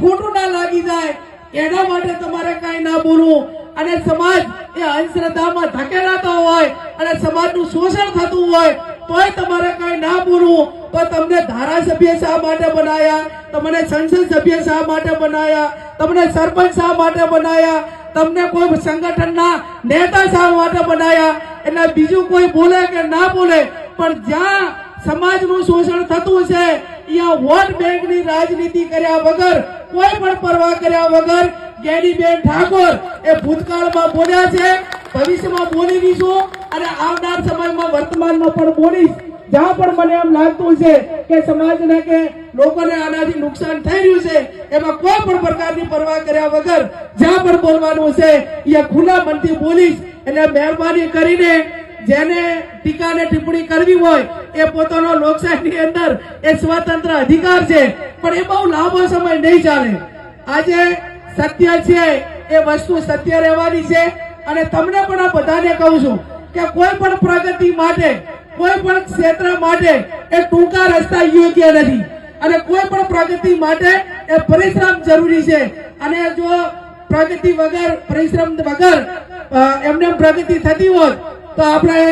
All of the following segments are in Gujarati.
ખોટું ના લાગી જાય. એના માટે તમારે કાંઈ ના બોલવું. અને સમાજ એ અંધશ્રદ્ધામાં ધકેલાતો હોય અને સમાજનું શોષણ થતું હોય, તોય તમારે કાંઈ ના બોલવું. તો તમને ધારાસભ્ય શા માટે બનાયા? તમને સંસદ સભ્ય શા માટે બનાયા? તમને સરપંચ શા માટે બનાયા? તમને કોઈ સંગઠનના નેતા શા માટે બનાયા? એટલે બીજું કોઈ બોલે કે ના બોલે, પણ જ્યાં સમાજનું શોષણ થતું છે અહીંયા વોટ બેંકની રાજનીતિ કર્યા વગર કોઈ પણ પરવા કર્યા વગર ગેડીબેન ઠાકોર એ ભૂતકાળમાં બોલ્યા છે, ભવિષ્યમાં બોલી અને આવનાર સમયમાં વર્તમાનમાં પણ બોલીશ. જ્યાં પણ મને એમ લાગતું છે કે સમાજને કે લોકોને આનાથી નુકસાન થઈ રહ્યું છે, એમાં કોઈ પણ પ્રકારની પરવા કર્યા વગર જ્યાં પણ બોલવાનું છે એ ખુલ્લા મનથી બોલીશ. એટલે મહેરબાની કરીને જેને ટીકા ને ટિપ્પણી કરવી હોય, એ પોતાનો લોકશાહીની અંદર એ સ્વતંત્ર અધિકાર છે, પણ એ બહુ લાંબો સમય નહીં ચાલે. આજે સત્ય છે, એ વસ્તુ સત્ય રહેવાની છે, અને તમને પણ આ બધાને કહું છું કે કોઈ પણ પ્રગતિ માટે, કોઈ પણ ક્ષેત્ર માટે એ ટૂંકા રસ્તા યોગ્ય નથી. અને કોઈ પણ પ્રગતિ માટે એ પરિશ્રમ જરૂરી છે. અને જો પ્રગતિ વગર, પરિશ્રમ વગર એમને પ્રગતિ થતી હોત તો આપણે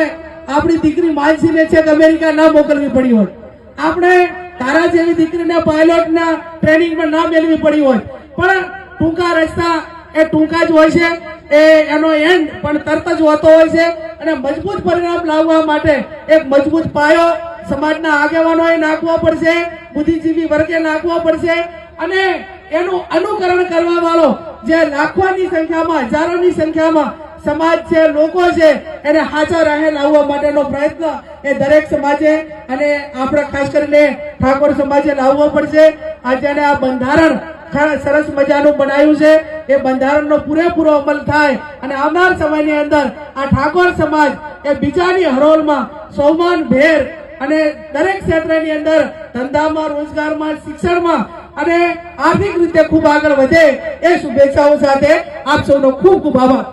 આપણી દીકરી માનસીને છેક અમેરિકા ના મોકલવી પડી હોત આપણે તારા જેવી દીકરીને પાયલોટના ટ્રેનિંગમાં ના મેળવી પડી હોય. પણ ટૂંકા રસ્તા એ ટૂંકા જ હોય છે. એ એનો એન્ડ પણ તરત જ હોતો હોય છે. અને મજબૂત પરિણામ લાવવા માટે એક મજબૂત પાયો સમાજના આગેવાનોએ નાખવો પડશે, બુદ્ધિજીવી વર્ગે નાખવો પડશે. અને એનું અનુકરણ કરવા વાળો જે લાખોની સંખ્યામાં, હજારોની સંખ્યામાં સમાજ છે, લોકો છે, એને હાચા રાહે લાવવા માટેનો પ્રયત્ન એ દરેક સમાજે અને આપણે ખાસ કરીને ઠાકોર સમાજે લાવવો પડશે. આજે આ બંધારણ સરસ મજાનું બનાવ્યું છે. એ બંધારણનો પૂરેપૂરો અમલ થાય અને આવનાર સમયની અંદર આ ઠાકોર સમાજ એ બીજાની હરોળમાં સૌમાન, ભેર અને દરેક ક્ષેત્રની અંદર ધંધામાં, રોજગારમાં, શિક્ષણમાં અને આર્થિક રીતે ખૂબ આગળ વધે એ શુભેચ્છાઓ સાથે આપ સૌનો ખૂબ ખૂબ આભાર.